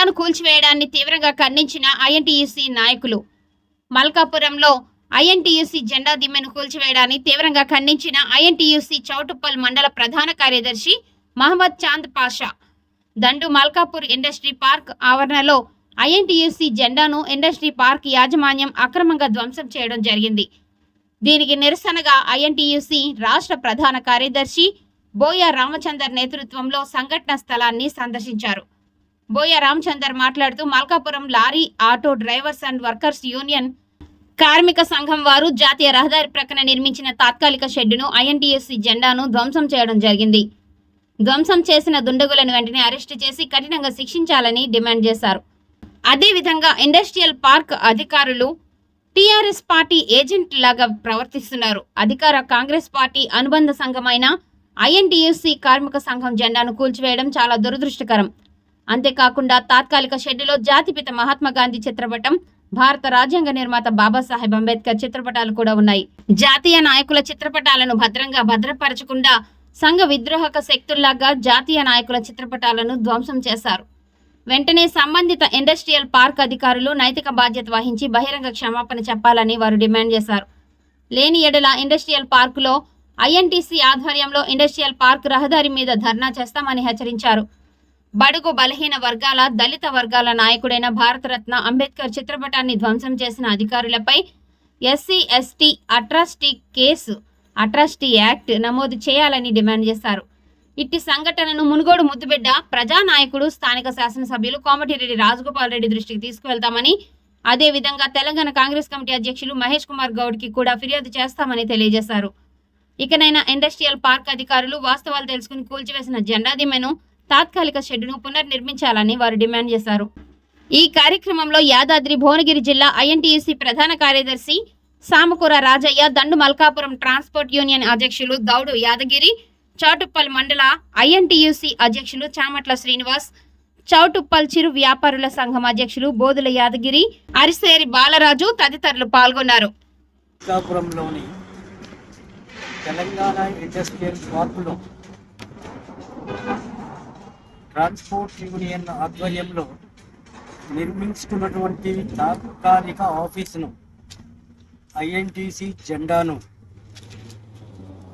జిల్లాను కూల్చివేయడాన్ని తీవ్రంగా ఖండించిన ఐఎన్టీయూసీ నాయకులు. మల్కాపురంలో ఐఎన్టీయూసీ జెండా దిమ్మెను కూల్చివేయడాన్ని తీవ్రంగా ఖండించిన ఐఎన్టీయూసీ చౌటుప్పల్ మండల ప్రధాన కార్యదర్శి మహమ్మద్ చాంద్ పాషా. దండు మల్కాపూర్ ఇండస్ట్రీ పార్క్ ఆవరణలో ఐఎన్టీయూసీ జెండాను ఇండస్ట్రీ పార్క్ యాజమాన్యం అక్రమంగా ధ్వంసం చేయడం జరిగింది. దీనికి నిరసనగా ఐఎన్టీయూసీ రాష్ట్ర ప్రధాన కార్యదర్శి బోయ రామచందర్ నేతృత్వంలో సంఘటన స్థలాన్ని సందర్శించారు. బోయ రామచందర్ మాట్లాడుతూ Malkapuram lorry auto drivers and workers union కార్మిక సంఘం వారు జాతీయ రహదారి ప్రక్కన నిర్మించిన తాత్కాలిక షెడ్డును ఐఎన్టీఎస్సీ జెండాను ధ్వంసం చేయడం జరిగింది. ధ్వంసం చేసిన దుండగులను వెంటనే అరెస్టు చేసి కఠినంగా శిక్షించాలని డిమాండ్ చేశారు. అదేవిధంగా ఇండస్ట్రియల్ పార్క్ అధికారులు టీఆర్ఎస్ పార్టీ ఏజెంట్ లాగా ప్రవర్తిస్తున్నారు. అధికార కాంగ్రెస్ పార్టీ అనుబంధ సంఘమైన ఐఎన్టీయూసీ కార్మిక సంఘం జెండాను కూల్చివేయడం చాలా దురదృష్టకరం. అంతేకాకుండా తాత్కాలిక షెడ్డులో జాతిపిత మహాత్మా గాంధీ చిత్రపటం భారత రాజ్యాంగ నిర్మాత బాబాసాహెబ్ అంబేద్కర్ చిత్రపటాలు కూడా ఉన్నాయి. జాతీయ నాయకుల చిత్రపటాలను భద్రంగా భద్రపరచకుండా సంఘ విద్రోహక శక్తుల్లాగా జాతీయ నాయకుల చిత్రపటాలను ధ్వంసం చేశారు. వెంటనే సంబంధిత ఇండస్ట్రియల్ పార్క్ అధికారులు నైతిక బాధ్యత వహించి బహిరంగ క్షమాపణ చెప్పాలని వారు డిమాండ్ చేశారు. లేని ఎడల ఇండస్ట్రియల్ పార్కులో ఐఎన్టీసీ ఆధ్వర్యంలో ఇండస్ట్రియల్ పార్క్ రహదారి మీద ధర్నా చేస్తామని హెచ్చరించారు. బడుగు బలహీన వర్గాల దళిత వర్గాల నాయకుడైన భారతరత్న అంబేద్కర్ చిత్రపటాన్ని ధ్వంసం చేసిన అధికారులపై SC ST atrocity case atrocity act నమోదు చేయాలని డిమాండ్ చేశారు. ఇట్టి సంఘటనను మునుగోడు ముద్దుబిడ్డ ప్రజానాయకుడు స్థానిక శాసనసభ్యులు కోమటిరెడ్డి రాజగోపాల్ రెడ్డి దృష్టికి తీసుకువెళ్తామని అదేవిధంగా తెలంగాణ కాంగ్రెస్ కమిటీ అధ్యక్షులు మహేష్ కుమార్ గౌడ్కి కూడా ఫిర్యాదు చేస్తామని తెలియజేశారు. ఇకనైనా ఇండస్ట్రియల్ పార్క్ అధికారులు వాస్తవాలు తెలుసుకుని కూల్చివేసిన జెండా దిమెను తాత్కాలిక షెడ్డును పునర్నిర్మించాలని వారు డిమాండ్ చేశారు. ఈ కార్యక్రమంలో యాదాద్రి భువనగిరి జిల్లా ఐఎన్టీయూసీ ప్రధాన కార్యదర్శి సామకూర రాజయ్య దండు మల్కాపురం ట్రాన్స్పోర్ట్ యూనియన్ అధ్యక్షులు దౌడు యాదగిరి చౌటుప్పల్ మండల ఐఎన్టీయూసీ అధ్యక్షులు చామట్ల శ్రీనివాస్ చౌటుప్పల్ చిరు వ్యాపారుల సంఘం అధ్యక్షులు బోధుల యాదగిరి అరిసేరి బాలరాజు తదితరులు పాల్గొన్నారు. తెలంగాణ ఇండస్ట్రియల్ పార్కులో ట్రాన్స్పోర్ట్ యూనియన్ ఆధ్వర్యంలో నిర్మించుకున్నటువంటి తాత్కాలిక ఆఫీసును ఐఎన్టీసీ జెండాను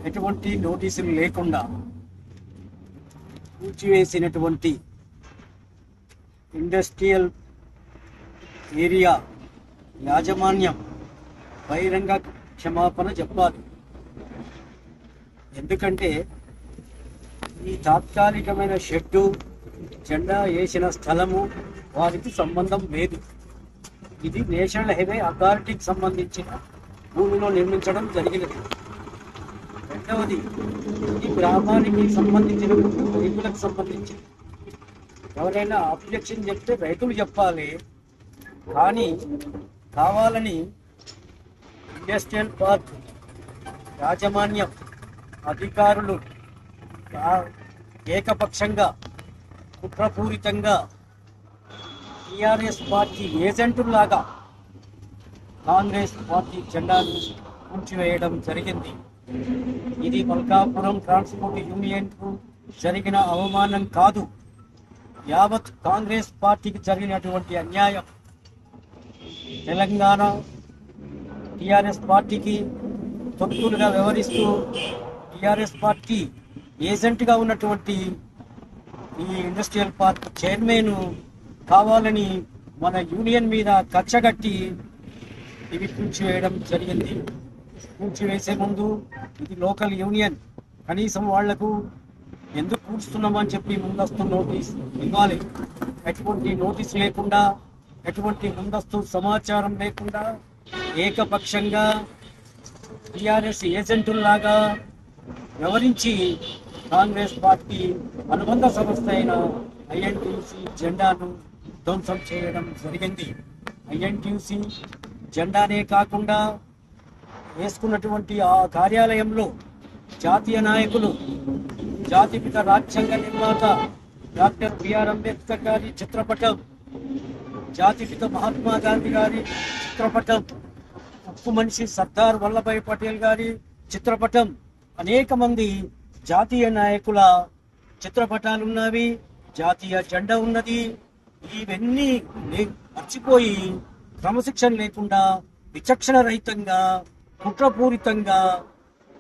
ఎటువంటి నోటీసులు లేకుండా కూల్చివేసినటువంటి ఇండస్ట్రియల్ ఏరియా యాజమాన్యం బహిరంగ క్షమాపణ చెప్పాలి. ఎందుకంటే ఈ తాత్కాలికమైన షెడ్డు జెండా వేసిన స్థలము వారికి సంబంధం లేదు. ఇది నేషనల్ హైవే అథారిటీకి సంబంధించిన భూమిలో నిర్మించడం జరిగినది. రెండవది ఈ గ్రామానికి సంబంధించిన రైతులకు సంబంధించి ఎవరైనా అబ్జెక్షన్ చెప్తే రైతులు చెప్పాలి. కానీ కావాలని ఇండస్ట్రియల్ పార్క్ యాజమాన్యం అధికారులు ఏకపక్షంగా కుట్రపూరితంగా టిఆర్ఎస్ పార్టీ ఏజెంటులాగా కాంగ్రెస్ పార్టీ జెండాను కూర్చివేయడం జరిగింది. ఇది మల్కాపురం ట్రాన్స్పోర్ట్ యూనియన్కు జరిగిన అవమానం కాదు. యావత్ కాంగ్రెస్ పార్టీకి జరిగినటువంటి అన్యాయం. తెలంగాణ టిఆర్ఎస్ పార్టీకి తొత్తులుగా వ్యవహరిస్తూ టిఆర్ఎస్ పార్టీ ఏజెంట్గా ఉన్నటువంటి ఈ ఇండస్ట్రియల్ పార్క్ చైర్మన్ కావాలని మన యూనియన్ మీద కక్షగట్టి ఇవి కూల్చివేయడం జరిగింది. కూల్చివేసే ముందు ఇది లోకల్ యూనియన్. కనీసం వాళ్ళకు ఎందుకు కూర్చున్నామని చెప్పి ముందస్తు నోటీస్ ఇవ్వాలి. ఎటువంటి నోటీస్ లేకుండా ఎటువంటి ముందస్తు సమాచారం లేకుండా ఏకపక్షంగా టిఆర్ఎస్ ఏజెంటుల్లాగా వ్యవరించి కాంగ్రెస్ పార్టీ అనుబంధ సంస్థ అయిన ఐఎన్టీసీ జెండాను ధ్వంసం చేయడం జరిగింది. ఐఎన్టీసీ జెండానే కాకుండా వేసుకున్నటువంటి ఆ కార్యాలయంలో జాతీయ నాయకులు జాతిపిత రాజ్యాంగ నిర్మాత డాక్టర్ బిఆర్ అంబేద్కర్ గారి చిత్రపటం జాతిపిత మహాత్మా గాంధీ గారి చిత్రపటం ఉక్కు మనిషి సర్దార్ వల్లభాయ్ పటేల్ గారి చిత్రపటం అనేక మంది జాతీయ నాయకుల చిత్రపటాలు ఉన్నవి జాతీయ జెండా ఉన్నది. ఇవన్నీ మర్చిపోయి క్రమశిక్షణ లేకుండా విచక్షణ రహితంగా కుట్రపూరితంగా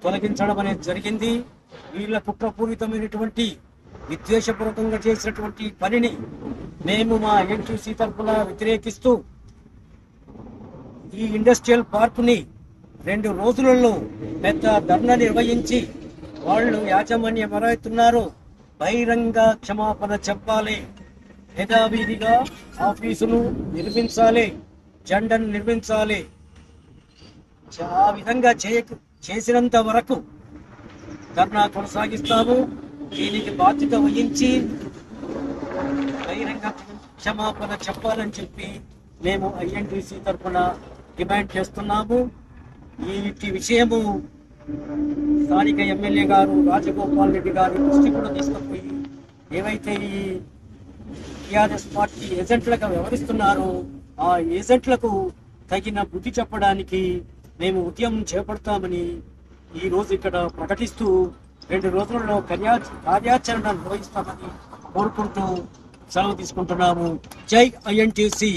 తొలగించడం అనేది జరిగింది. వీళ్ళ కుట్రపూరితమైనటువంటి విద్వేషపూర్వకంగా చేసినటువంటి పనిని మేము మా ఎన్టీసీ తరఫున వ్యతిరేకిస్తూ ఈ ఇండస్ట్రియల్ పార్కుని రెండు రోజులలో పెద్ద ధర్నా నిర్వహించి వాళ్ళు యాజమాన్యం ఎవరైతున్నారో బహిరంగ క్షమాపణ చెప్పాలి. యథావిధిగా ఆఫీసును నిర్మించాలి. జెండను నిర్మించాలి. ఆ విధంగా చేయ చేసినంత వరకు ధర్నా కొనసాగిస్తాము. దీనికి బాధ్యత వహించి బహిరంగ క్షమాపణ చెప్పాలని చెప్పి మేము ఐఎన్టీసీ తరఫున డిమాండ్ చేస్తున్నాము. ఈ విషయము స్థానిక ఎమ్మెల్యే గారు రాజగోపాల్ రెడ్డి గారి దృష్టి కూడా తీసుకుపోయి ఏవైతే ఈ టీఆర్ఎస్ పార్టీ ఏజెంట్లుగా వ్యవహరిస్తున్నారో ఆ ఏజెంట్లకు తగిన బుద్ధి చెప్పడానికి మేము ఉద్యమం చేపడతామని ఈ రోజు ఇక్కడ ప్రకటిస్తూ రెండు రోజులలో కార్యా కార్యాచరణ నిర్వహిస్తామని కోరుకుంటూ సెలవు తీసుకుంటున్నాము. జై ఐఎన్టీసీ.